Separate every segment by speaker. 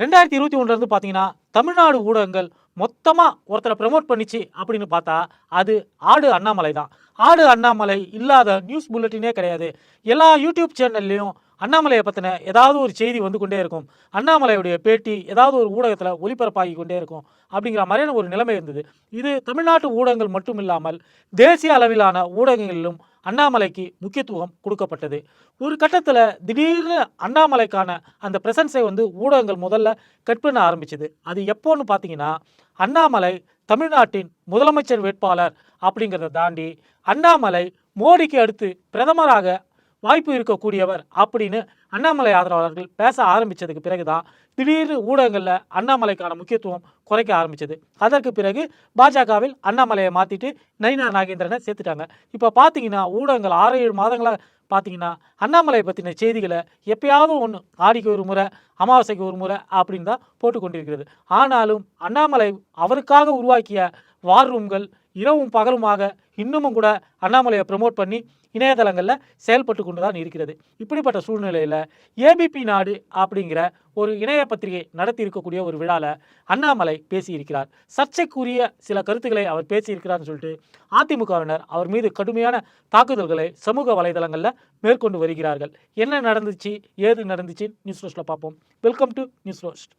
Speaker 1: ரெண்டாயிரத்தி இருபத்தி ஒன்றுலேருந்து பார்த்தீங்கன்னா தமிழ்நாடு ஊடகங்கள் மொத்தமாக ஒருத்தரை ப்ரமோட் பண்ணிச்சு அப்படின்னு பார்த்தா அது ஆடு அண்ணாமலை தான். ஆடு அண்ணாமலை இல்லாத நியூஸ் புல்லட்டினே கிடையாது. எல்லா யூடியூப் சேனல்லையும் அண்ணாமலையை பற்றின ஏதாவது ஒரு செய்தி வந்து கொண்டே இருக்கும். அண்ணாமலையுடைய பேட்டி ஏதாவது ஒரு ஊடகத்தில் ஒளிபரப்பாகி கொண்டே இருக்கும் அப்படிங்கிற மாதிரியான ஒரு நிலைமை இருந்தது. இது தமிழ்நாட்டு ஊடகங்கள் மட்டும் இல்லாமல் தேசிய அளவிலான ஊடகங்களிலும் அண்ணாமலைக்கு முக்கியத்துவம் கொடுக்கப்பட்டது. ஒரு கட்டத்தில் திடீர்னு அண்ணாமலைக்கான அந்த பிரசன்ஸை வந்து ஊடகங்கள் முதல்ல கட் பண்ண ஆரம்பிச்சது. அது எப்போன்னு பார்த்தீங்கன்னா அண்ணாமலை தமிழ்நாட்டின் முதலமைச்சர் வேட்பாளர் அப்படிங்கிறத தாண்டி அண்ணாமலை மோடிக்கு அடுத்து பிரதமராக வாய்ப்பு இருக்கக்கூடியவர் அப்படின்னு அண்ணாமலை ஆதரவாளர்கள் பேச ஆரம்பித்ததுக்கு பிறகு தான் திடீர்னு ஊடகங்களில் அண்ணாமலைக்கான முக்கியத்துவம் குறைக்க ஆரம்பித்தது அதற்கு பிறகு பாஜகவில் அண்ணாமலையை மாற்றிட்டு நயினா நாகேந்திரனை சேர்த்துட்டாங்க. இப்போ பார்த்தீங்கன்னா ஊடகங்கள் ஆறு ஏழு மாதங்களாக பார்த்தீங்கன்னா அண்ணாமலை பற்றின செய்திகளை எப்பயாவது ஒன்று ஆடிக்கு ஒரு முறை அமாவாசைக்கு ஒரு முறை அப்படின்னு தான் போட்டு கொண்டிருக்கிறது. ஆனாலும் அண்ணாமலை அவருக்காக உருவாக்கிய வார் ரூம்கள் இரவும் பகலுமாக இன்னமும் கூட அண்ணாமலையை ப்ரமோட் பண்ணி இணையதளங்களில் செயல்பட்டு கொண்டு தான் இருக்கிறது. இப்படிப்பட்ட சூழ்நிலையில் ஏபிபி நாடு அப்படிங்கிற ஒரு இணைய பத்திரிகை நடத்தி இருக்கக்கூடிய ஒரு விழாவில் அண்ணாமலை பேசியிருக்கிறார். சர்ச்சைக்குரிய சில கருத்துக்களை அவர் பேசியிருக்கிறார்னு சொல்லிட்டு அதிமுகவினர் அவர் மீது கடுமையான தாக்குதல்களை சமூக வலைதளங்களில் மேற்கொண்டு வருகிறார்கள். என்ன நடந்துச்சு? ஏது நடந்துச்சு? நியூஸ் ரோஸ்ட்டில் பார்ப்போம். வெல்கம் டு நியூஸ் ரோஸ்ட்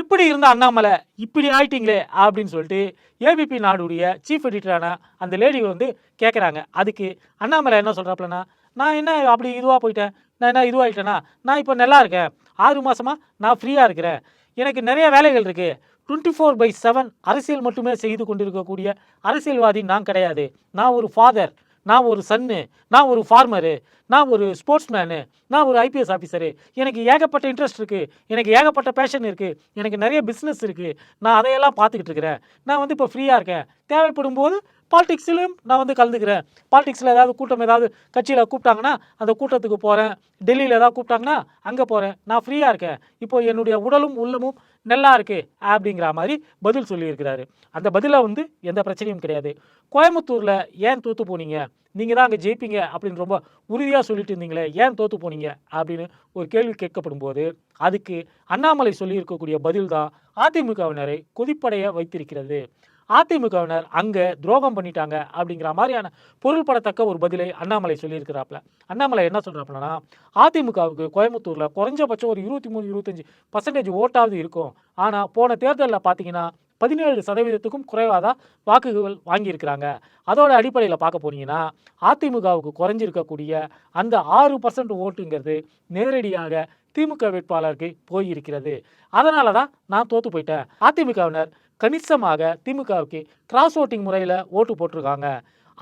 Speaker 1: இப்படி இருந்த அண்ணாமலை இப்படி ஆயிட்டீங்களே அப்படின்னு சொல்லிட்டு ஏபிபி நாடுடைய சீஃப் எடிட்டரான அந்த லேடி வந்து கேட்குறாங்க அதுக்கு அண்ணாமலை என்ன சொல்கிறாப்புலன்னா நான் என்ன அப்படி இதுவாக போயிட்டேன்? நான் என்ன இதுவாகிட்டேன்னா நான் இப்போ நல்லா இருக்கேன். ஆறு மாதமாக நான் ஃப்ரீயாக இருக்கிறேன். எனக்கு நிறைய வேலைகள் இருக்குது டுவெண்ட்டி ஃபோர் பை செவன் அரசியல் மட்டுமே செய்து கொண்டிருக்கக்கூடிய அரசியல்வாதி நான் கிடையாது. நான் ஒரு ஃபாதர் நான் ஒரு சன்னு நான் ஒரு ஃபார்மரு நான் ஒரு ஸ்போர்ட்ஸ் மேனு நான் ஒரு ஐபிஎஸ் ஆஃபீஸரு எனக்கு ஏகப்பட்ட இன்ட்ரெஸ்ட் இருக்குது எனக்கு ஏகப்பட்ட பேஷன் இருக்குது எனக்கு நிறைய பிஸ்னஸ் இருக்குது நான் அதையெல்லாம் பார்த்துக்கிட்டு இருக்கிறேன். நான் வந்து இப்போ ஃப்ரீயாக இருக்கேன். தேவைப்படும் போது பாலிடிக்ஸ்லையும் நான் வந்து கலந்துக்கிறேன். பாலிடிக்ஸில் ஏதாவது கூட்டம் ஏதாவது கட்சியில் கூப்பிட்டாங்கன்னா அந்த கூட்டத்துக்கு போகிறேன் டெல்லியில் ஏதாவது கூப்பிட்டாங்கன்னா அங்கே போகிறேன் நான் ஃப்ரீயாக இருக்கேன். இப்போ என்னுடைய உடலும் உள்ளமும் நல்லா இருக்கு அப்படிங்கிற மாதிரி பதில் சொல்லியிருக்கிறாரு. அந்த பதிலாக வந்து எந்த பிரச்சனையும் கிடையாது. கோயம்புத்தூரில் ஏன் தோற்று போனீங்க? நீங்கள் தான் அங்கே ஜெயிப்பீங்க அப்படின்னு ரொம்ப உறுதியாக சொல்லிட்டு இருந்தீங்களே ஏன் தோற்று போனீங்க? அப்படின்னு ஒரு கேள்வி கேட்கப்படும் போது அதுக்கு அண்ணாமலை சொல்லியிருக்கக்கூடிய பதில் தான் அதிமுகவினரை கொதிப்படைய வைத்திருக்கிறது. அதிமுகவினர் அங்கே துரோகம் பண்ணிட்டாங்க அப்படிங்கிற மாதிரியான பொருள்படத்தக்க ஒரு பதிலை அண்ணாமலை சொல்லியிருக்கிறாப்புல. அண்ணாமலை என்ன சொல்கிறாப்புலனா அதிமுகவுக்கு கோயம்புத்தூரில் குறைஞ்சபட்சம் ஒரு இருபத்தி மூணு இருபத்தஞ்சி பர்சன்டேஜ் ஓட்டாவது இருக்கும். ஆனால் போன தேர்தலில் பார்த்தீங்கன்னா பதினேழு சதவீதத்துக்கும் குறைவாக தான் வாக்குகள் வாங்கியிருக்கிறாங்க. அதோட அடிப்படையில் பார்க்க போனீங்கன்னா அதிமுகவுக்கு குறைஞ்சிருக்கக்கூடிய அந்த ஆறு பர்சன்ட் ஓட்டுங்கிறது நேரடியாக திமுக வேட்பாளருக்கு போயிருக்கிறது. அதனால தான் நான் தோற்று போயிட்டேன். அதிமுகவினர் கணிசமாக திமுகவுக்கு கிராஸ் ஓட்டிங் முறையில் ஓட்டு போட்டிருக்காங்க.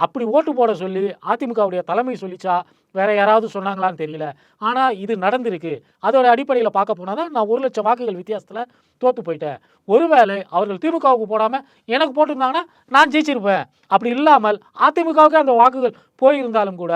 Speaker 1: அப்படி ஓட்டு போட சொல்லி அதிமுகவுடைய தலைமை சொல்லிச்சா வேற யாராவது சொன்னாங்களான்னு தெரியல. ஆனால் இது நடந்திருக்கு. அதோட அடிப்படையில் பார்க்க போனால் தான் நான் ஒரு லட்சம் வாக்குகள் வித்தியாசத்தில் தோற்று போயிட்டேன். ஒருவேளை அவர்கள் திமுகவுக்கு போடாமல் எனக்கு போட்டிருந்தாங்கன்னா நான் ஜெயிச்சிருப்பேன். அப்படி இல்லாமல் அதிமுகவுக்கு அந்த வாக்குகள் போயிருந்தாலும் கூட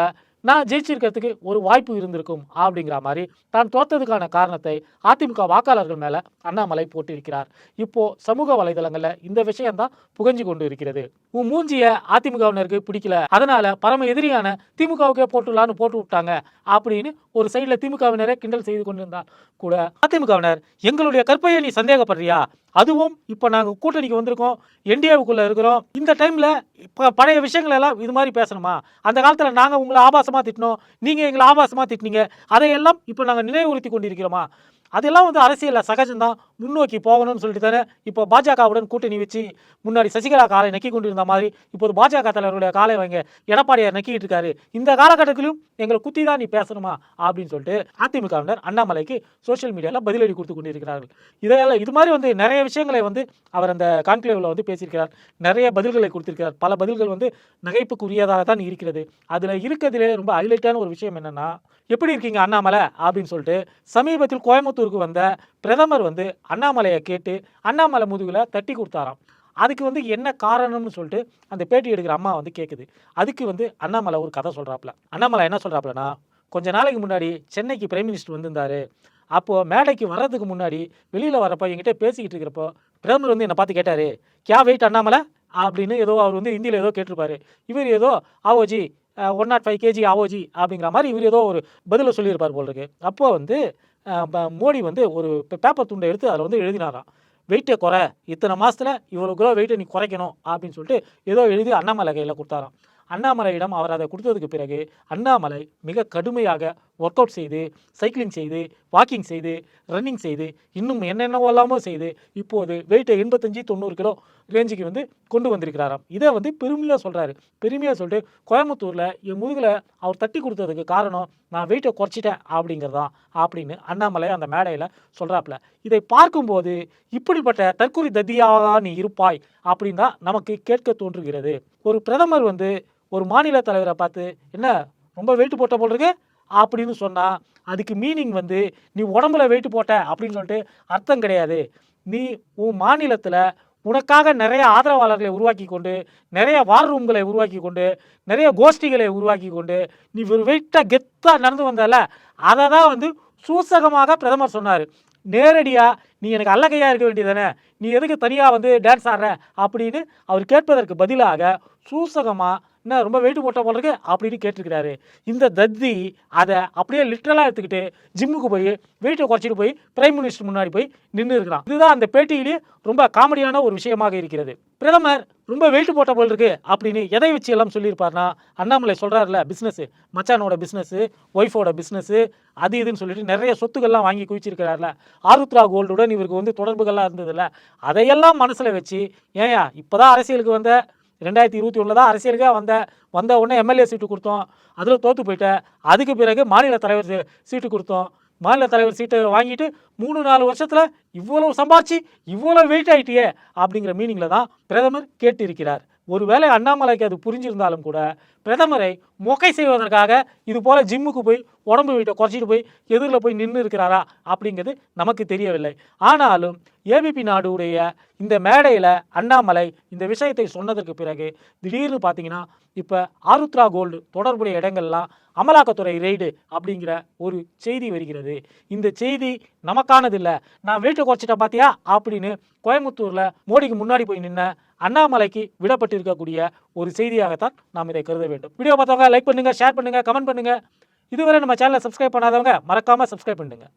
Speaker 1: நான் ஜெயிச்சிருக்கிறதுக்கு ஒரு வாய்ப்பு இருந்திருக்கும் அப்படிங்கிற மாதிரி தான் தோத்ததுக்கான காரணத்தை அதிமுக வாக்காளர்கள் மேலே அண்ணாமலை போட்டிருக்கிறார். இப்போ சமூக வலைதளங்களில் இந்த விஷயம்தான் புகஞ்சு கொண்டு இருக்கிறது. உன் மூஞ்சிய அதிமுகவினருக்கு பிடிக்கல. அதனால பரம எதிரியான திமுகவுக்கே போட்டுடலான்னு போட்டு விட்டாங்க அப்படின்னு ஒரு சைடில் திமுகவினரே கிண்டல் செய்து கொண்டிருந்தார் கூட. அதிமுகவினர் எங்களுடைய கற்பையை நீ சந்தேகப்படுறியா? அதுவும் இப்போ நாங்கள் கூட்டணிக்கு வந்திருக்கோம் என்டிஏவுக்குள்ளே இருக்கிறோம். இந்த டைமில் இப்போ பழைய விஷயங்கள் எல்லாம் இது மாதிரி பேசணுமா? அந்த காலத்தில் நாங்கள் உங்களை ஆபாசமாக திட்டினோம் நீங்கள் எங்களை ஆபாசமாக திட்டினீங்க. அதையெல்லாம் இப்போ நாங்கள் நினைவுறுத்தி கொண்டிருக்கிறோமா? அதெல்லாம் வந்து அரசியலில் சகஜம்தான். முன்னோக்கி போகணும்னு சொல்லிட்டு தானே இப்போ பாஜகவுடன் கூட்டணி வச்சு முன்னாடி சசிகலா காலை நக்கி கொண்டிருந்த மாதிரி இப்போது பாஜக தலைவருடைய காலை வாங்க எடப்பாடியார் நக்கிட்டு இருக்காரு. இந்த காலகட்டத்திலும் எங்களை குத்தி தான் நீ பேசணுமா? அப்படின்னு சொல்லிட்டு அதிமுகவினர் அண்ணாமலைக்கு சோஷியல் மீடியாவில் பதிலடி கொடுத்து கொண்டிருக்கிறார்கள். இதையெல்லாம் இது மாதிரி வந்து நிறைய விஷயங்களை வந்து அவர் அந்த கான்க்ளேவில் வந்து பேசியிருக்கிறார். நிறைய பதில்களை கொடுத்திருக்கிறார். பல பதில்கள் வந்து நகைப்புக்குரியதாக தான் இருக்கிறது. அதில் இருக்கிறதுலே ரொம்ப ஹைலைட்டான ஒரு விஷயம் என்னென்னா எப்படி இருக்கீங்க அண்ணாமலை? அப்படின்னு சொல்லிட்டு சமீபத்தில் கோயம்புத்தூர் கோயம்புத்தூருக்கு வந்த பிரதமர் வந்து அண்ணாமலையை கேட்டு அண்ணாமலை முதுகில் தட்டி கொடுத்தாராம். அதுக்கு வந்து என்ன காரணம்னு சொல்லிட்டு அந்த பேட்டி எடுக்கிற அம்மா வந்து கேட்குது அதுக்கு வந்து அண்ணாமலை ஒரு கதை சொல்கிறாப்புல அண்ணாமலை என்ன சொல்கிறாப்புலனா கொஞ்ச நாளைக்கு முன்னாடி சென்னைக்கு பிரைம் மினிஸ்டர் வந்திருந்தார். அப்போது மேடைக்கு வர்றதுக்கு முன்னாடி வெளியில் வரப்போ என்கிட்ட பேசிக்கிட்டு இருக்கிறப்போ பிரதமர் வந்து என்னை பார்த்து கேட்டார் கே வெயிட் அண்ணாமலை? அப்படின்னு ஏதோ அவர் வந்து ஹிந்தியில் ஏதோ கேட்டிருப்பாரு. இவர் ஏதோ ஆவோஜி ஒன் நாட் ஃபைவ் கேஜி ஆவோஜி அப்படிங்கிற மாதிரி இவர் ஏதோ ஒரு பதிலை சொல்லியிருப்பார் போல் இருக்கு. அப்போது வந்து மோடி வந்து ஒரு பேப்பர் துண்டை எடுத்து அதில் வந்து எழுதினாராம். வெயிட்டை குறை. இத்தனை மாதத்தில் இவ்வளோ கிலோ வெயிட்டை நீ குறைக்கணும் அப்படின்னு சொல்லிட்டு ஏதோ எழுதி அண்ணாமலை கையில் கொடுத்தாராம். அண்ணாமலையிடம் அவர் அதை கொடுத்ததுக்கு பிறகு அண்ணாமலை மிக கடுமையாக ஒர்க் அவுட் செய்து சைக்கிளிங் செய்து வாக்கிங் செய்து ரன்னிங் செய்து இன்னும் என்னென்னவோ இல்லாமல் செய்து இப்போது வெயிட்டை எண்பத்தஞ்சு தொண்ணூறு கிலோ ரேஞ்சுக்கு வந்து கொண்டு வந்திருக்கிறாராம். இதை வந்து பெருமையாக சொல்கிறாரு பெருமையாக சொல்லிட்டு கோயம்புத்தூரில் என் முதுகில் அவர் தட்டி கொடுத்ததுக்கு காரணம் நான் வெயிட்டை குறைச்சிட்டேன் அப்படிங்கிறதான் அப்படின்னு அண்ணாமலை அந்த மேடையில் சொல்கிறாப்புல இதை பார்க்கும்போது இப்படிப்பட்ட தற்கொலை தத்தியாக நீ இருப்பாய் அப்படின்னு தான் நமக்கு கேட்க தோன்றுகிறது. ஒரு பிரதமர் வந்து ஒரு மாநில தலைவரை பார்த்து என்ன ரொம்ப வெயிட் போட்ட போல் இருக்கு? அப்படின்னு சொன்னால் அதுக்கு மீனிங் வந்து நீ உடம்புல வெயிட் போட்ட அப்படின்னு சொல்லிட்டு அர்த்தம் கிடையாது. நீ உன் மாநிலத்தில் உனக்காக நிறைய ஆதரவாளர்களை உருவாக்கி கொண்டு நிறைய வார் ரூம்களை உருவாக்கி கொண்டு நிறைய கோஷ்டிகளை உருவாக்கி கொண்டு நீ ஒரு வெயிட்டாக கெத்தாக நடந்து வந்தல அதை தான் வந்து சூசகமாக பிரதமர் சொன்னார். நேரடியாக நீ எனக்கு அல்லகையாக இருக்க வேண்டியதானே நீ எதுக்கு தனியாக வந்து டான்ஸ் ஆடுற? அப்படின்னு அவர் கேட்பதற்கு பதிலாக சூசகமாக என்ன ரொம்ப வெயிட் போட்ட போல இருக்கு? அப்படின்னு கேட்டிருக்கிறாரு. இந்த தத்தி அதை அப்படியே லிட்ரலாக எடுத்துக்கிட்டு ஜிம்முக்கு போய் வெயிட்டை குறைச்சிட்டு போய் பிரைம் மினிஸ்டர் முன்னாடி போய் நின்று இருக்கிறான். இதுதான் அந்த பேட்டியிலேயே ரொம்ப காமெடியான ஒரு விஷயமாக இருக்கிறது. பிரதமர் ரொம்ப வெயிட் போட்ட போல் இருக்கு அப்படின்னு எதை வச்சு எல்லாம் சொல்லியிருப்பார்னா அண்ணாமலை சொல்கிறாருல பிஸ்னஸ் மச்சானோட பிஸ்னஸ்ஸு ஒய்ஃபோட பிஸ்னஸ்ஸு அது இதுன்னு சொல்லிட்டு நிறைய சொத்துக்கள்லாம் வாங்கி குவிச்சிருக்கிறார்ல. ஆருத்ரா கோல்டோட கோல்டுடன் இவருக்கு வந்து தொடர்புகள்லாம் இருந்ததில்ல. அதையெல்லாம் மனசில் வச்சு ஏயா இப்போதான் அரசியலுக்கு வந்த ரெண்டாயிரத்தி இருபத்தி ஒன்றில் தான் அரசியலுக்காக வந்த வந்த உடனே எம்எல்ஏ சீட்டு கொடுத்தோம். அதில் தோற்று போயிட்டேன். அதுக்கு பிறகு மாநில தலைவர் சீட்டு கொடுத்தோம். மாநில தலைவர் சீட்டை வாங்கிட்டு மூணு நாலு வருஷத்தில் இவ்வளோ சம்பாரிச்சு இவ்வளோ வெயிட் ஆயிட்டியே அப்படிங்கிற மீனிங்கில் தான் பிரதமர் கேட்டிருக்கிறார். ஒருவேளை அண்ணாமலைக்கு அது புரிஞ்சிருந்தாலும் கூட பிரதமரை மொக்கை செய்வதற்காக இது போல் ஜிம்முக்கு போய் உடம்பு வீட்டை குறைச்சிட்டு போய் எதிரில் போய் நின்று இருக்கிறாரா அப்படிங்கிறது நமக்கு தெரியவில்லை. ஆனாலும் ஏபிபி நாடுடைய இந்த மேடையில் அண்ணாமலை இந்த விஷயத்தை சொன்னதற்கு பிறகு திடீர்னு பார்த்தீங்கன்னா இப்போ ஆருத்ரா கோல்டு தொடர்புடைய இடங்கள்லாம் அமலாக்கத்துறை ரெய்டு அப்படிங்கிற ஒரு செய்தி வருகிறது. இந்த செய்தி நமக்கானதில்லை. நான் வீட்டை குறைச்சிட்டேன் பார்த்தியா அப்படின்னு கோயம்புத்தூரில் மோடிக்கு முன்னாடி போய் நின்ன அண்ணாமலைக்கு விடப்பட்டிருக்கக்கூடிய ஒரு செய்தியாகத்தான் நாம் இதை கருத வேண்டும். வீடியோ பார்த்தவங்க லைக் பண்ணுங்கள் ஷேர் பண்ணுங்கள் கமெண்ட் பண்ணுங்கள் இதுவரை நம்ம சேனலை சப்ஸ்கிரைப் பண்ணாதவங்க மறக்காமல் சப்ஸ்கிரைப் பண்ணுங்கள்